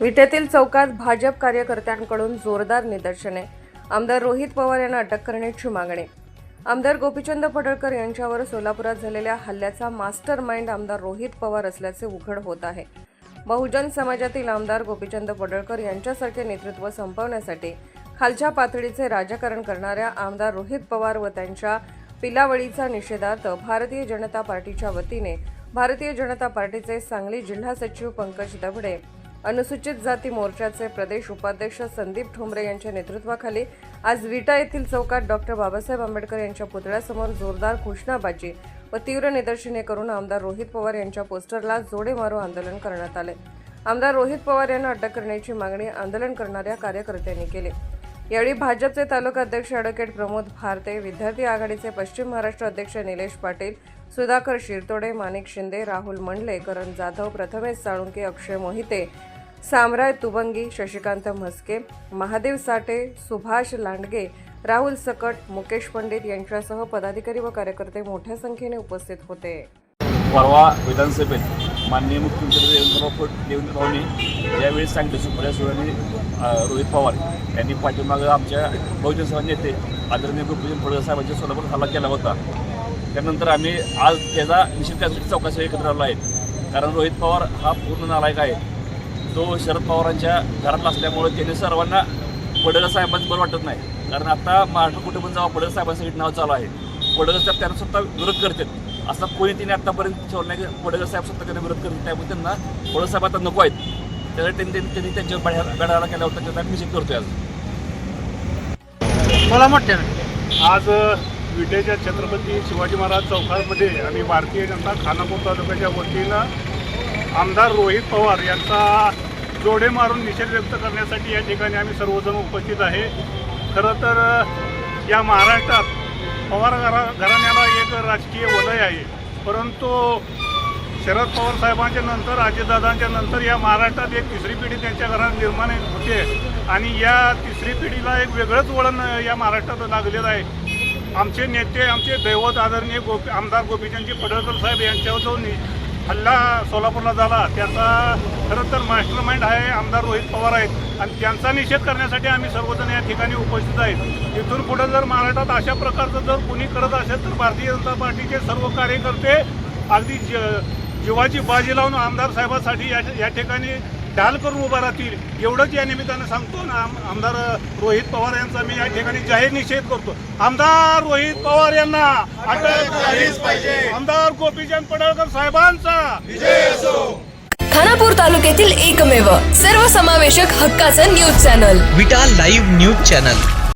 विटेतील चौकात भाजप कार्यकर्त्यांकडून जोरदार निदर्शने. आमदार रोहित पवार यांना अटक करण्याची मागणी. आमदार गोपीचंद पडळकर यांच्यावर सोलापुरात झालेल्या हल्ल्याचा मास्टर माइंड आमदार रोहित पवार असल्याचे उघड होत आहे. बहुजन समाजातील आमदार गोपीचंद पडळकर यांच्यासारखे नेतृत्व संपवण्यासाठी खालच्या पातळीचे राजकारण करणाऱ्या आमदार रोहित पवार व त्यांच्या पिलावळीचा निषेधार्थ भारतीय जनता पार्टीच्या वतीने भारतीय जनता पार्टीचे सांगली जिल्हा सचिव पंकज दबडे अनुसूचित जाती मोर्चाचे प्रदेश उपाध्यक्ष संदीप ठोंबरे यांच्या नेतृत्वाखाली आज विटा येथील चौकात डॉक्टर बाबासाहेब आंबेडकर यांच्या पुतळ्यासमोर जोरदार घोषणाबाजी व तीव्र निदर्शने करून आमदार रोहित पवार यांच्या पोस्टरला जोडे मारो आंदोलन करण्यात आले. आमदार रोहित पवार यांना अटक करण्याची मागणी आंदोलन करणाऱ्या कार्यकर्त्यांनी केली. यावेळी भाजपचे तालुका अध्यक्ष ॲडव्होकेट प्रमोद भारते विद्यार्थी आघाडीचे पश्चिम महाराष्ट्र अध्यक्ष निलेश पाटील सुधाकर शिरतोडे माणिक शिंदे राहुल मंडले करण जाधव प्रथमेश साळुंके अक्षय मोहिते सामराय तुबंगी शशिकांत म्हस्के महादेव साठे सुभाष लांडगे राहुल सकट मुकेश पंडित यांच्यासह पदाधिकारी व कार्यकर्ते मोठ्या संख्येने उपस्थित होते. परवा विधानसभेत माननीय मुख्यमंत्री देवेंद्र फड देवेंद्र भाऊनी यावेळी सांगितलं सुप्रिया सुळे रोहित पवार यांनी पाठीमागं आमच्या बहुजन समाज नेते आदरणीय गोपीचंद फडणवीस साहेबांच्या सोलापूर हल्ला केला होता. त्यानंतर आम्ही आज त्याचा निषेध करण्यासाठी चौकशी एकत्र आलो आहे. कारण रोहित पवार हा पूर्ण नालायक आहे. तो शरद पवारांच्या घरातला असल्यामुळे त्याने सर्वांना पडळ साहेबांचं बरं वाटत नाही. कारण आता महाराष्ट्र कुठे पण जावा पडळ साहेबांसाठी नाव चालू आहे. पडळ साहेब त्यांना स्वतः विरोध करतात. असा कोणी तिने आतापर्यंत ठेवलं नाही की पडळ साहेब स्वतः त्यांना विरोध करतात त्यामुळे त्यांना पडळ साहेब आता नको आहेत. त्यासाठी त्यांनी त्यांनी- त्यांनी त्यांच्या बड्या गडाला केला होता त्याचा निषेध करतोय आज. मला मोठ्यानं आज विटेच्या छत्रपती शिवाजी महाराज चौकामध्ये आणि भारतीय जनता खानापूर तालुक्याच्या वतीनं आमदार रोहित पवार यांचा जोडे मारून निषेध व्यक्त करण्यासाठी या ठिकाणी आम्ही सर्वजण उपस्थित आहे. खरं तर या महाराष्ट्रात पवार घरा घराण्याला एक राजकीय वलय आहे. परंतु शरद पवार साहेबांच्या नंतर अजितदादांच्या नंतर या महाराष्ट्रात एक तिसरी पिढी त्यांच्या घरात निर्माण होते. आणि या तिसरी पिढीला एक वेगळंच वळण या महाराष्ट्रात लागलेलं आहे. आमचे नेते आमचे दैवत आदरणीय गोपी आमदार गोपीचंदजी पडळकर साहेब यांच्यावर जो नि हल्ला सोलापूरला झाला. त्याचा खरं तर मास्टर माइंड आहे आमदार रोहित पवार आहेत. आणि त्यांचा निषेध करण्यासाठी आम्ही सर्वजण या ठिकाणी उपस्थित आहेत. इथून पुढे जर महाराष्ट्रात अशा प्रकारचं जर कुणी करत असेल तर भारतीय जनता पार्टीचे सर्व कार्यकर्ते अगदी ज जीवाची बाजी लावून आमदार साहेबांसाठी या या ठिकाणी ढाल करून उभा राहतील. एवढंच या निमित्तानं सांगतो ना आम- आमदार रोहित पवार यांचा मी या ठिकाणी जाहीर निषेध करतो. आमदार रोहित पवार यांना अटक पाहिजे. आमदार गोपीचंद पडळकर साहेबांचा. खानापूर तालुक्यातील एकमेव सर्वसमावेशक हक्काचं news channel. Vita live news channel.